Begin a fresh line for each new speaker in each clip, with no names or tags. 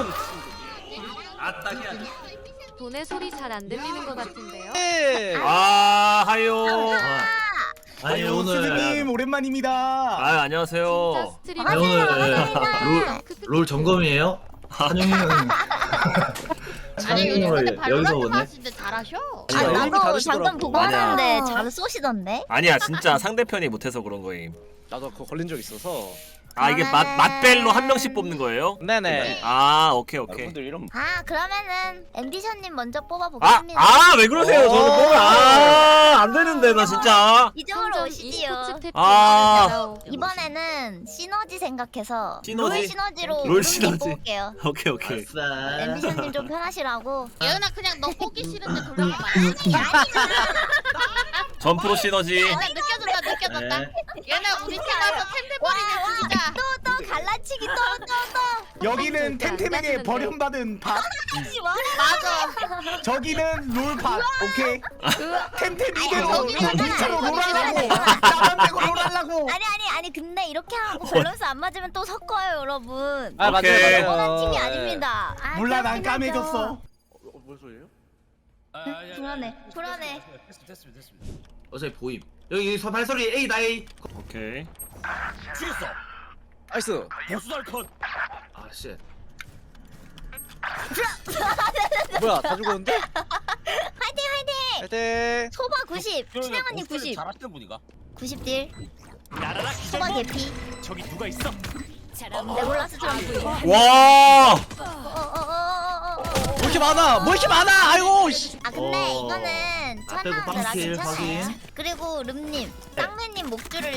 이런 아따 해야 돼.
돈의 소리 잘 안 들리는 것 같은데요.
네.
아 하요.
아니
아유 스님
오늘
오랜만입니다.
아
진짜
안녕하세요.
스트리머.
아니 오늘
반갑습니다.
롤, 롤 점검이에요? 한영님은
아니 요즘에
한영님을 여기서
발로란트
오네?
하시는데 잘하셔.
아,
아,
이름이
나도
다르시더라고.
잠깐 보고. 왔는데 잘 쏘시던데?
아니야 진짜 상대편이 못해서 그런 거임.
나도 그거 걸린 적 있어서.
아 이게 맛 맛벨로 한 명씩 뽑는 거예요?
네네.
아 오케이 오케이.
여러분들 이런
아 그러면은 앰비션님 먼저
아
뽑아보겠습니다
아왜 그러세요? 저는
어.
뽑으면 아안 되는데 나 진짜.
이쪽으로 오시지요
아.
아.
이번에는 시너지 생각해서
시너지?
롤 시너지로 롤롤
시너지.
뽑을게요
오케이 오케이.
아싸
앰비션님 좀 편하시라고
예은아 그냥 너 뽑기 싫은데 돌려봐.
점프로 시너지.
예은아 느껴졌다 느껴졌다.
네.
예은아 우리 팀 와서 템템 버리는 죽이자.
또또 갈라치기 또또 또
여기는 템템에게 버림받은 밥.
하지
맞아.
저기는 롤밥. 오케이. 템템 이대로 롤하려고.
저기는
나만 빼고 롤 하려고.
아니 아니 아니 근데 이렇게 하고 밸런스 안 맞으면 또 섞어요 여러분
아 맞아요
오케이.
맞아요.
원한 팀이
네.
아닙니다 아,
몰라 난
그렇긴 하죠.
까매졌어.
뭔 소리예요?
불안해 불안해.
어차피 보임. 여기 서 발소리. A 나 A
오케이.
나이스.
아씨
뭐야 다 죽었는데?
화이팅 화이팅!
화이팅.
소바 90 춘향언니 90
잘하시는 분이가.
90딜.
나라라
소바 개피.
저기 누가 있어?
레골라스처럼 보이고
와.
어어어어어어
뭐 이렇게 많아? 뭐 이렇게 많아? 아이고. 씨.
아 근데
어.
이거는
앞에 그
괜찮아요
확인.
그리고 름님 쌍매님 목줄을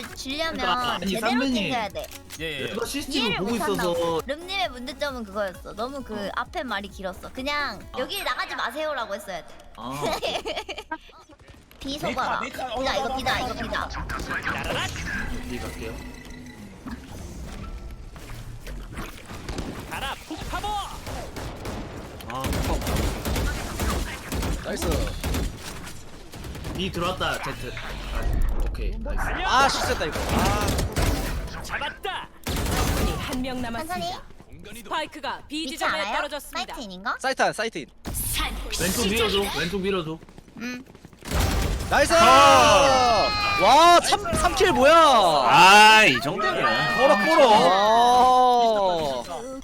그러니까, 아니,
제대로
쌍매님.
챙겨야 돼
내가 시스템을
이해를
보고
못한다고
있어서
름님의 문제점은 그거였어 너무 그 앞에 말이 길었어 그냥 여기 나가지 마세요라고 했어야 돼
아
비소바라 비다 이거 비다 이거 비다
D 갈게요
가라 폭파버. 아
나이스.
B 들어왔다 Z 아, 오케이 나이스
아 실수했다 이거. 아.
잡았다.
한명 남았습니다. 스파이크가 B
위치
지점에
알아요?
떨어졌습니다.
사이트인인가?
사이트 안 사이트. 인.
왼쪽 밀어줘 왼쪽 밀어줘
응
나이스.
아.
와 3, 3킬 뭐야?
아이 정도면.
꼬라 꼬라.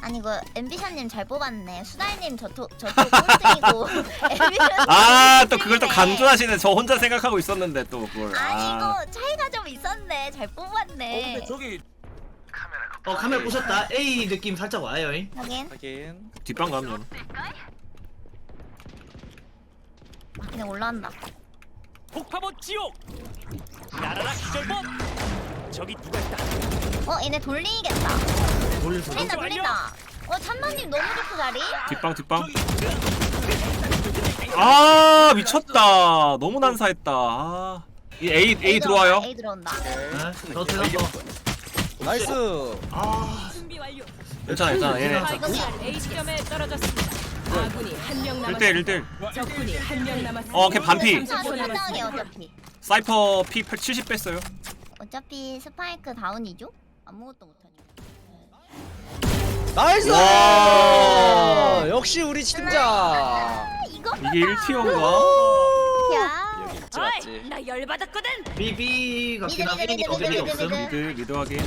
아니 이거 앰비션님 잘 뽑았네 수달님 저쪽 저쪽 꼴등이고 앰비션님
아 또 그걸 또. 강조하시네. 저 혼자 생각하고 있었는데 또 그걸.
아니
아.
이거 차이가 좀 있었네 잘 뽑았네
저기
어 카메라 부셨다 A 느낌 살짝 와요 잉
하긴
하긴.
뒷방 가면.
그냥 올라온다
폭파버 지옥. 나라라 기절범. 저기 누가 있다.
어 얘네 돌리겠다
돌릴 수
돌린다 돌린다 어 찬마님 너무 좋고 자리
뒷방 뒷방. 아 미쳤다. 너무 난사했다. 아. 이 A A 들어와요.
A 들어온다
네? 더 들어서
나이스.
아
준비 완료.
괜찮아 괜찮아. 얘네.
스파이크가 A 지점에 떨어졌습니다. 아군이 한명
1대1
남았습니다.
1대1
적군이 한 명 남았습니다.
어, 걔 반피.
자
30초
당당해. 어차피
사이퍼 P 70 뺐어요
어차피 스파이크 다운이죠? 아무것도 못하니까
나이스.
와.
역시 우리 팀장.
아, 이거
이게 1티어인가?
야.
맞지 맞지.
나 열받았거든.
B B 같긴 한데
미드,
어디
미드,
없음.
미드.
미드 확인.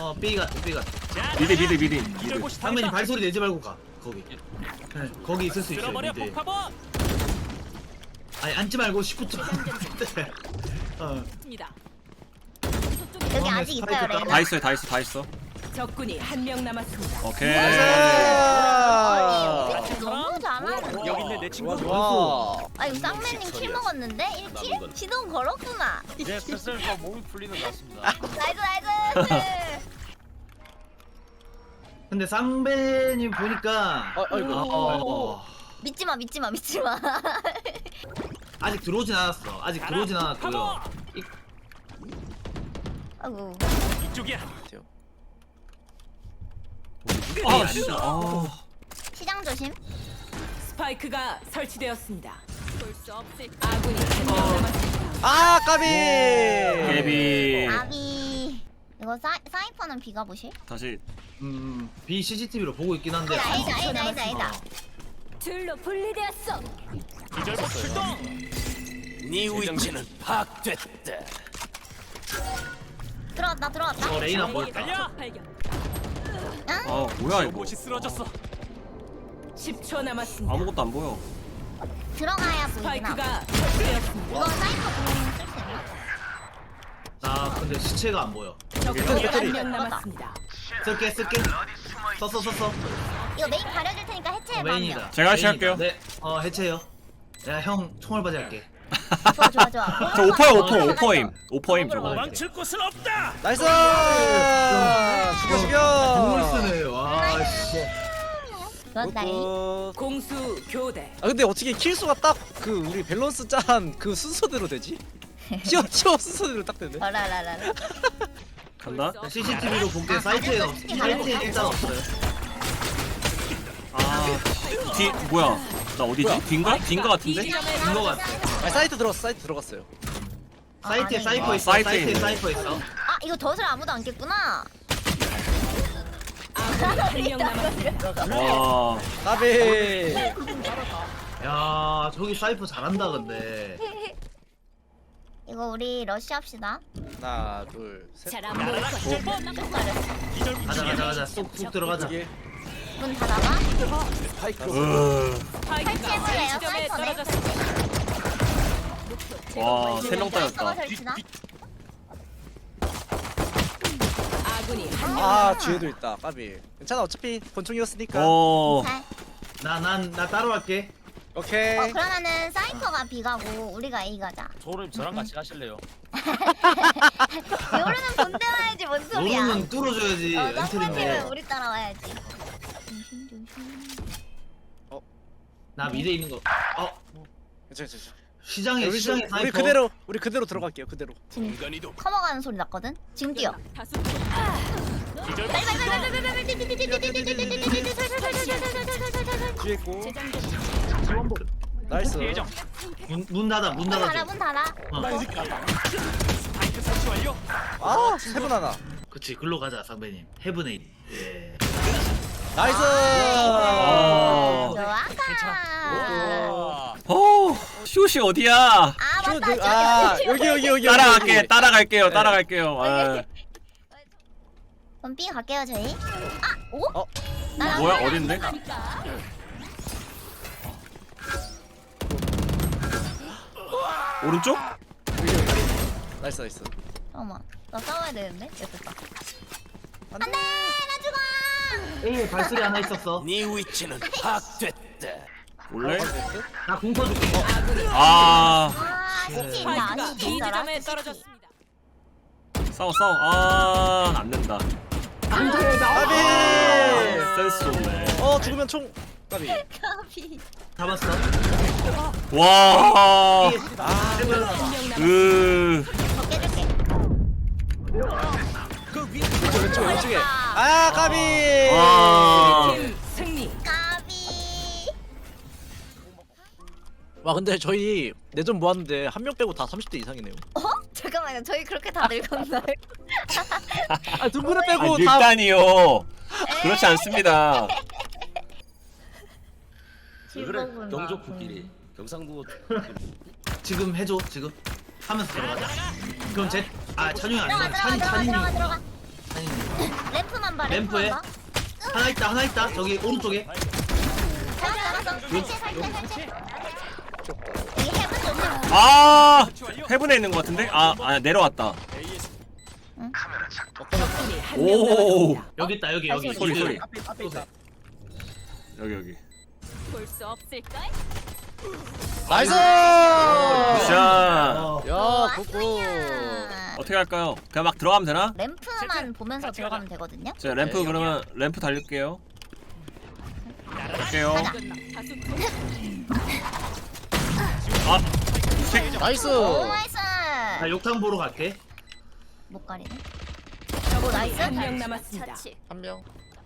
어 B 같아 B 같아
미드 미드 미드. 미드.
상면이 발소리 내지 말고 가 거기. 네, 거기 있을 수 있어요 미드 아니 앉지 말고 시프트 어
입니다.
여기 아직 있어요 레이나
다 있어요 다 있어 다 있어
적군이 한 명 남았습니다.
오케이.
나이스.
너무 잘하는데.
여기 있네 내 친구
와.
아 이거 쌍맨님 킬 먹었는데? 1킬? 시동 걸었구나.
이제 슬슬 몸이 풀리는 것 같습니다.
나이스 나이스.
근데 쌍배님 보니까
어, 아이고.
어,
믿지 마 믿지 마 믿지 마.
아직 들어오진 않았어. 아직 들어오진 않았고요. 이-
아이고.
이쪽이야
아,
아 진짜. 아.
시장 조심.
스파이크가 설치되었습니다. 아군이 한명 남았습니다.
아 까비.
예비.
아비. 이거 사, 사이퍼는 비가 보실?
다시.
음 B CCTV로 보고 있긴 한데.
아니다 아니다 아니다 아니다
둘로 분리되었어.
네 위치는 파악됐다.
들어왔다 들어왔다.
어 레이나 보였다.
발견.
아 뭐야 이거
로봇이 쓰러졌어.
10초 남았습니다.
아무것도 안 보여
들어가야 보이구나
스파이크가 설치되었습니다.
이거 사이퍼 보면 쓸수 있나?
아 근데 시체가 안 보여
적군이
배터리.
한명 남았습니다.
쓸게 쓸게 썼어 썼어
이거 메인 가려줄 테니까
어,
해체해봐
메인이다
제가 해체할게요.
네어 해체해요 내가 형 총알 바지 할게
좋아 좋아 좋아
저 오퍼요 오퍼.
들어가자.
오퍼임 오퍼임 저거.
망칠 곳은 없다.
나이스! 죽여 죽여
쓰네. 와씨.
좋았다잉.
굿굿.
공수 교대.
아 근데 어떻게 킬수가 딱 그 우리 밸런스 짠 그 순서대로 되지? 치어 치어 순서대로 딱 되네.
어라라라라.
간다.
CCTV로 본게 사이트에 없 사이트에 일단 없어요.
아뒤 뭐야 나 어디지? 뒤인가? 뒤인가 같은데?
인거 같아.
아 사이트 들어갔어 사이트 들어갔어요.
사이트에
아,
사이퍼
아,
있어
사이트에
사이트에
있네.
사이퍼 있어.
아 이거 덫을 아무도 안 깼구나.
한명 남았습니다.
와
까비.
야 저기 사이퍼 잘한다 근데.
이거 우리 러쉬 합시다.
하나 둘셋.
잘안 보일 것.
가자 가자 가자. 쏙쏙 들어가자
문 닫아봐
으...
스파이크가
설치해볼래요,
지점에
사이퍼네?
떨어졌습니다.
와, 세 명 따였다.
설치나?
아군이 한명
아 뒤에도 있다 까비 괜찮아 어차피 권총이었으니까
어...
잘.
나 난 나 따로 할게
오케이
어 그러면은 사이퍼가 B 가고 우리가 A 가자
소름 저랑 같이 가실래요?
요르는 본대 와야지 뭔 소리야
노루는 뚫어줘야지
어
엔트리인데
쌍판팀은 우리 따라와야지 조심 조심
나 미대 있는 거. 어?
괜찮아 괜찮아.
시장에
우리,
시장에
우리
사이퍼
그대로 우리 그대로 들어갈게요 그대로.
지금. 커버가는 소리 났거든? 지금 뛰어.
다수
뒤에 있고.
재장전.
나이스.
문, 문 닫아 문
문 닫아
닫아줘
문 닫아.
어.
스파이크 설치 완료.
아 세 분 하나.
그치 글로 가자 상배님. 헤브네일 예.
나이스
아...
좋아가
어... 쇼시 어디야
아
큐,
맞다
느- 아
저기
여기 여기 여기
따라갈게
여기.
따라갈게요 따라갈게요 아...
그럼 B 갈게요 저희 아! 오?
어?
나랑
뭐야 어딘데? 오른쪽?
여기, 여기. 나이스 나이스
잠깐만 나 싸워야 되는데? 됐다
안돼
나
에 발소리 하나 있었어.
네 위치는 파악됐다.
원래?
나궁 써줄게.
아...
아 시티
B
있더라
지점에 떨어졌습니다.
싸워 싸워. 아... 안된다.
까비
센스 좋네.
어 죽으면 총. 까비.
까비.
잡았어.
와...
아
남았습니다.
으...
더 깨줄게.
왼쪽 왼쪽 왼쪽에 아 까비.
와...
팀 승리.
까비.
와 근데 저희 내전 모았는데 한 명 빼고 다 30대 이상이네요.
어? 잠깐만요. 저희 그렇게 다 늙었나요?
분을
아,
빼고 다
늙다니요. 그렇지 않습니다.
즐거운 마음.
경상도
지금 해줘 지금. 하면서 들어가자. 그럼 쟤아 찬용이
들어가
아니야
들어가
찬이
들어가
찬이님
들어가 들어가.
찬이님
램프만 봐
램프에?
봐
하나 있다 하나 있다. 저기 오른쪽에.
해븐 좀 해봐
아 헤븐에 있는 것 같은데? 아, 아 내려왔다. 오.
여기 있다 여기 여기.
소리 소리.
앞에 앞에 있다.
여기 여기.
볼수?
나이스!
자
어,
야. 굿굿
어떻게 할까요? 그냥 막 들어가면 되나?
램프만 보면서 들어가면 되거든요?
자 램프 그러면 램프 달릴게요. 갈게요.
가자.
다수
아
나이스.
오 나이스.
나 욕탕 보러 갈게.
못 가리네. 오 나이스.
한명 남았습니다.
한 명.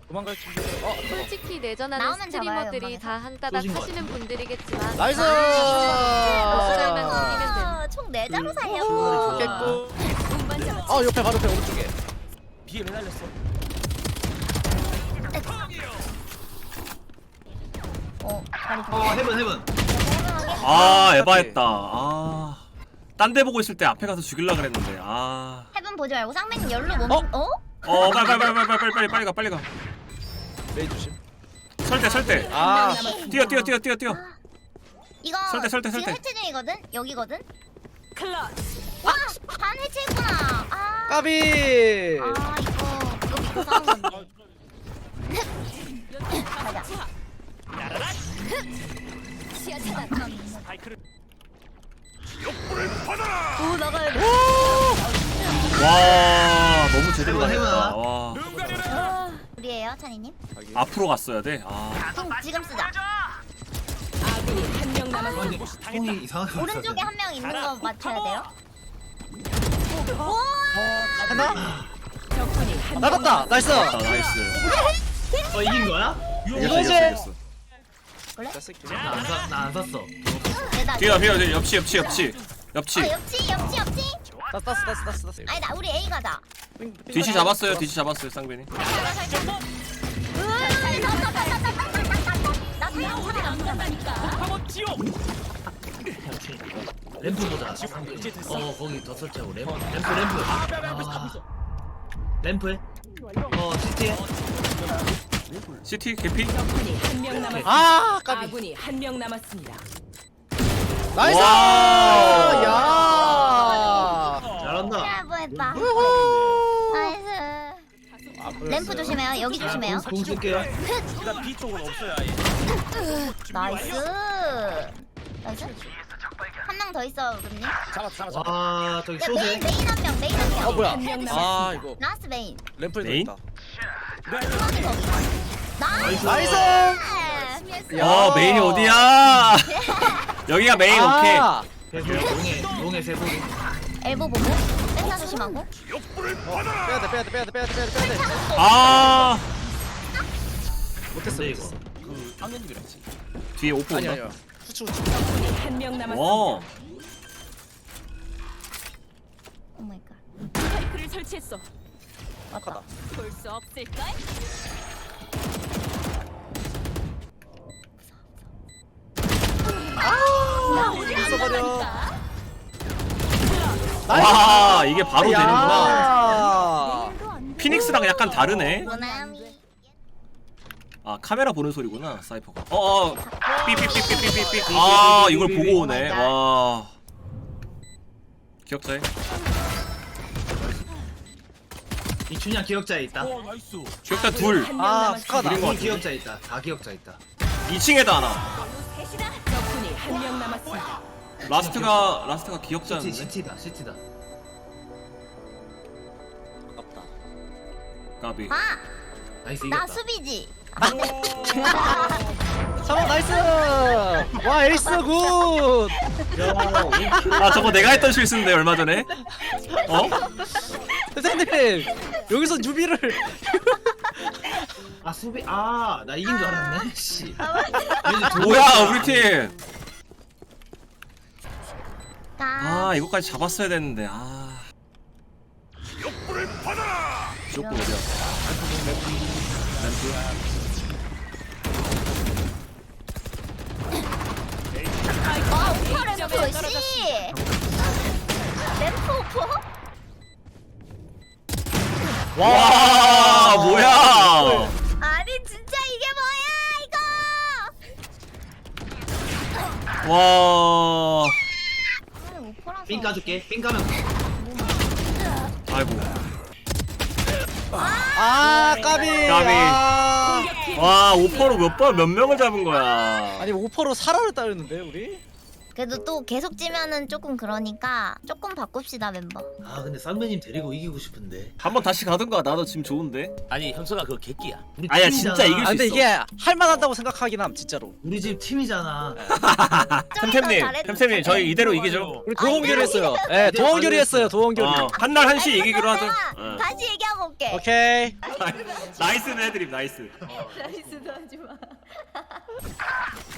도망갈 준비. 어
솔직히 내전하는
잡아요,
스트리머들이. 다 한따닥
쏘신 것
하시는 분들이겠지만
나이스.
보스전만 죽이면
아, 총 4자로
음,
살려고
깼고 어 옆에 바로 옆에 오른쪽에
비에 매달렸어.
어 다리
어 헤븐 헤븐
아 에바했다 아 딴 데 보고 있을 때 앞에 가서 죽일라 그랬는데 아
해븐 보지 말고 쌍맨 열로 멈
어?
어?
어, 빨리 빨리 빨리 빨리 빨리 빨리 빨리 가 빨리 가.
메인 조심
설대 설대.
아
뛰어 뛰어 뛰어 뛰어 뛰어.
이거
설대, 설대,
지금
설대.
해체 중이거든? 여기거든?
클러치.
와! 반 해체했구나 아,
까비
아 이거 이거 믿고 싸운 건데 가자
스파이크를
오 나가야 돼
와 너무 제대로
해봐. 해봐.
와눈 가려라.
우리예요 찬이님
앞으로 갔어야 돼.
아통 지금 쓰자
아군이 한 남았습니다.
콩이 이상하게
오른쪽에 한 명 있는 거 맞춰야 돼요?
하나.
적군이 한 명
나갔다. 나이스.
아, 나이스.
어 이긴 거야?
이겼어.
자, 쓸게.
나안 샀어.
내다
뛰어 뛰어 뛰어 옆치 옆치 옆치. 옆치.
아 옆치 옆치 옆치?
땄 땄어 땄어 땄어 땄어.
아니다 우리 A 가자.
뒤치 잡았어요 뒤치 잡았어요 쌍배님.
한번 지옥.
램프 보자
이제 됐어.
어 거기 더 설치하고 램프 램프 램프 아. 램프에 어 CT에
CT 개피.
적군이 한 명 남았습니다.
아 까비
아군이 한 명 남았습니다.
나이스
와우.
야
잘한다
우후.
나이스
아,
램프. 조심해요 여기 조심해요
공 쓸게요
일단 B 쪽은 없어요 아예.
나이스. 나이스. 한 명 더 있어 그님
잡았어 잡았어.
와 저기
야 메인 한 명 메인 한 명.
아 뭐야? 아 이거.
라스트 메인.
램프에
메인?
있다.
나이스.
나이스. 야.
어 메인이 어디야? 여기가 메인 오케이.
아,
용의 용의 세소
엘보 보고 센터 조심하고.
빼야돼 빼야돼 빼야돼 빼야돼 빼야돼 빼야돼.
아.
못했어
근데 이거
못했어
그 상현님이랑지.
뒤에 오프
아니
온다.
아니야 후추 후추
한 명 남았습니다.
와
오 마이 갓
스파이크를 설치했어.
아까다
볼 수 없을까?
있어버려
와 이게 바로 되는구나.
야.
피닉스랑 약간 다르네.
모나미
아 카메라 보는 소리구나 사이퍼가. 어어 삐삐삐삐삐삐삐. 아 이걸 보고 오네. 와 기억자해.
이춘향 기억자에 있다.
기억자 둘.
아. 스카다
그린 것
우리
같은데?
기억자 있다 다 기억자 있다
2층에도 하나.
적군이 한 명 남았습니다.
라스트가 라스트가
CT
기억자인데.
CT다 CT다
아깝다
까비.
아!
나이스
나
이겼다
수비지
상호 나이스 와 에이스 굿
아 저거 내가 했던 실수인데 얼마 전에. 어?
선생님 여기서 유비를
아 수비 아 나 이긴 줄 알았네 씨 왠지 두
뭐야. 우리 팀. 가아 이거까지 잡았어야 됐는데 아.
욕불을 받아라.
지옥불 어디야? 램프.
와 오퍼 램프 오퍼?
와 뭐야?
아니 진짜 이게 뭐야 이거
와.
아니 오퍼라서
삥 까줄게 삥 까면
아이고.
아 까비
까비.
아.
와 오퍼로 몇 번 몇 명을 잡은 거야.
아니 오퍼로 사라를 따르는데 우리
그래도 또 계속 찌면은 조금 그러니까 조금 바꿉시다 멤버
아 근데 쌍배님 데리고 이기고 싶은데
한번 다시 가든가 나도 지금 좋은데.
아니 현석아 그거 개끼야.
우리
아니야,
팀이잖아.
진짜 이길
아 근데
있어.
이게 할만하다고 생각하긴 함 진짜로
우리 집 팀이잖아
템템님, 템템님 저희 이대로 이기죠.
우리
아,
도원결이 했어요 예
이대로
도원결이. 했어요 도원결이
어, 한날 한시 이기기로 하죠. 어.
다시 얘기하고 올게
오케이
나이스는 해드림 나이스.
나이스도 하지 마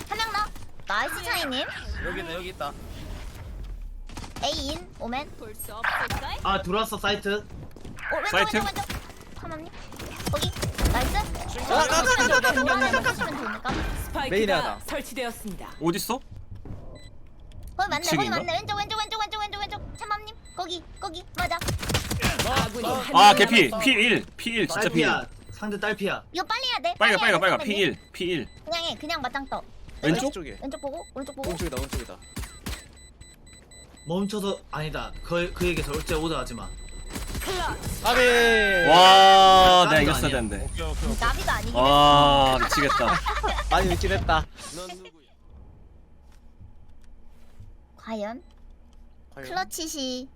한 명 더 나이스 차이님
여기 있다 여기 있다.
A인 오멘
볼수 없을까?
아 들어왔어 사이트
오, 왼쪽
사이트?
왼쪽 왼쪽 참았니? 거기 나이스.
가, 가, 가, 가, 가, 가,
가, 가, 가,
메인에 하나.
스파이크가 설치되었습니다.
어딨어?
거기 맞네, 거기
지금인가?
맞네. 왼쪽, 왼쪽, 왼쪽, 왼쪽, 왼쪽, 왼쪽. 참맘님, 거기, 거기 맞아.
아군이 한
아
명
개피
남았습니다.
P1 P1 진짜 P1
딸피야 상대 딸피야
이거 빨리 해야 돼.
빨리 가 빨리 가 빨리 가
선배님.
P1 P1
그냥 해, 그냥 맞짱 떠.
왼쪽?
쪽에.
왼쪽 보고, 오른쪽 보고.
오른쪽이다 오른쪽이다.
멈춰서 아니다 그, 그 얘기에서 어째 오다 하지마
아비.
와 내가
거
이겼어야
아니야.
되는데
나비가 아니긴 해.
와 미치겠다
많이 늦긴 했다.
과연
과연.
클러치시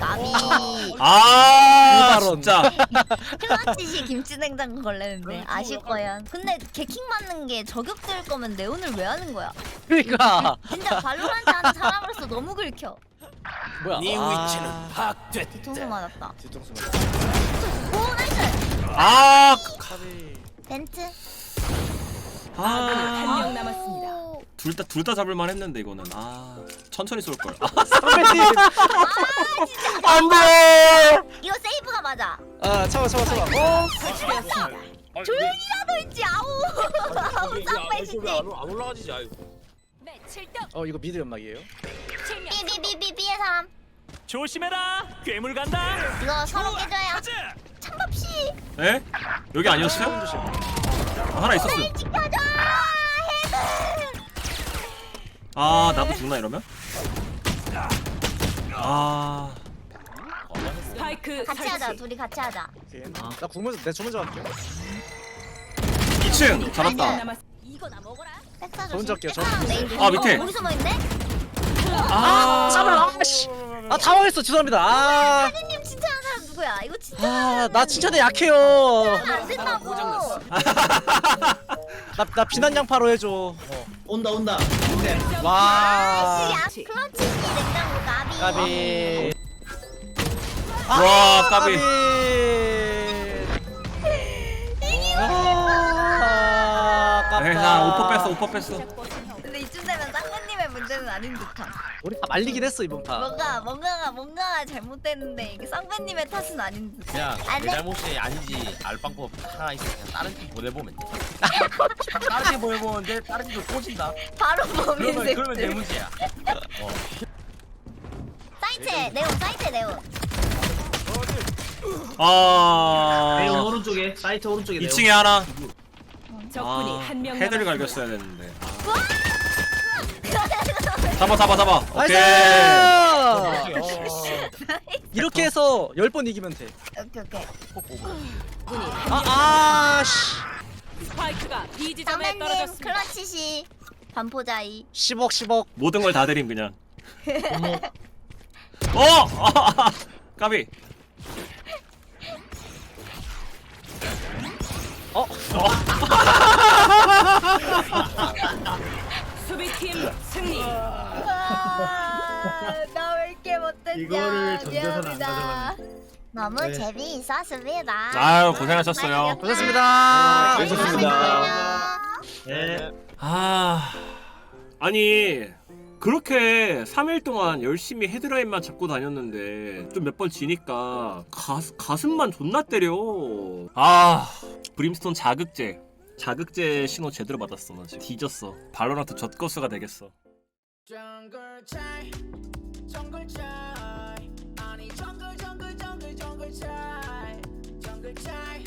아. 진짜
클러치시 김치냉장고 걸렸는데 아실 거야. 근데 개킹 맞는 게 저격될 거면 네온을 왜 하는 거야?
그러니까
진짜 발로란트 하는 사람으로서 너무 긁혀.
뭐야?
네
아.
위치는 파악됐다.
뒤통수 맞았다.
뒤통수
오 나이스.
아
카비.
벤트.
아, 한 명 남았습니다.
오.
둘다 둘 다 잡을만 했는데 이거는 아 천천히 쏠 걸.
선배님.
안돼.
이거 세이브가 맞아.
아 참아 참아 참아. 어.
설치되었습니다.
조용히라도 있지 아우. 아우 쌍배시지.
안 올라가지지 아이고.
네, 7점.
어 이거 미드 연막이에요?
비비비비비의 사람.
조심해라. 괴물 간다.
이거 서로 깨줘야. 참밥씨.
에? 여기 아니었어요? 아, 하나 있었어.
지켜줘. 헤드.
아 나도 죽나 이러면? 아
스파이크
같이 하자.
설치.
둘이 같이 하자.
오케이. 나 구멍에서 내 주문자 갈게요.
2층
한
잡았다.
명 남았. 이거 나 먹어라.
백사
저 혼자 할게요, 저.
백사랑 메인
아, 밑에.
어, 거기서 뭐 있네?
아
잠깐만. 아씨. 아 당황했어. 죄송합니다. 아.
사람 누구야? 이거 진짜
아, 나 칭찬에 약해요.
안 된다고.
나, 나 비난 양파로 해줘.
온다 온다 오케이
와.
야, 클러치 냉장고 나비.
까비.
와, 까비.
아, 깝다.
에이 나 오퍼 뺐어 오퍼 뺐어.
문제는 아닌 듯함.
우리 다 말리긴 했어 이번 판.
뭔가 뭔가가 뭔가가 잘못됐는데 이게 쌍배님의 탓은 아닌 듯.
그냥 안내
돼.
잘못이 아니지 알 방법 하나 있어. 그냥 다른 팀 보내보면 돼. 다른 팀 보내보는데 다른 팀도 꽂힌다.
바로
그러면 그러면 내. 문제야. 어.
사이트 네온 사이트 네온.
네온
아
오른쪽에 사이트 오른쪽에 네온
2층에 하나.
적군이
아
한 명
헤드를
남았습니다.
갈겼어야 되는데. 잡아 잡아 잡아. 오케이.
나이스. 이렇게 해서 10번 이기면 돼.
오케이 오케이.
아,
명.
아, 씨.
스파이크가 B 지점에 떨어졌습니다.
클러치시 반포자이.
10억, 10억.
모든 걸 다 드림 그냥. 어! 까비.
어?
수비팀 승리.
나 왜 이렇게 못했냐.
이거를 전재산 안
미안합니다. 너무
네.
재미있었습니다.
아유 고생하셨어요.
고생했습니다.
네,
고생했습니다.
네
아 아니 그렇게 3일 동안 열심히 헤드라인만 잡고 다녔는데 좀 몇 번 지니까 가, 가슴만 존나 때려 아 브림스톤 자극제 자극제 신호 제대로 받았어 나 지금. 뒤졌어. 발로란트 젖거스가 되겠어.
정글 차이 정글 차이. 아니 정글 정글 정글 정글 차이. 정글 차이.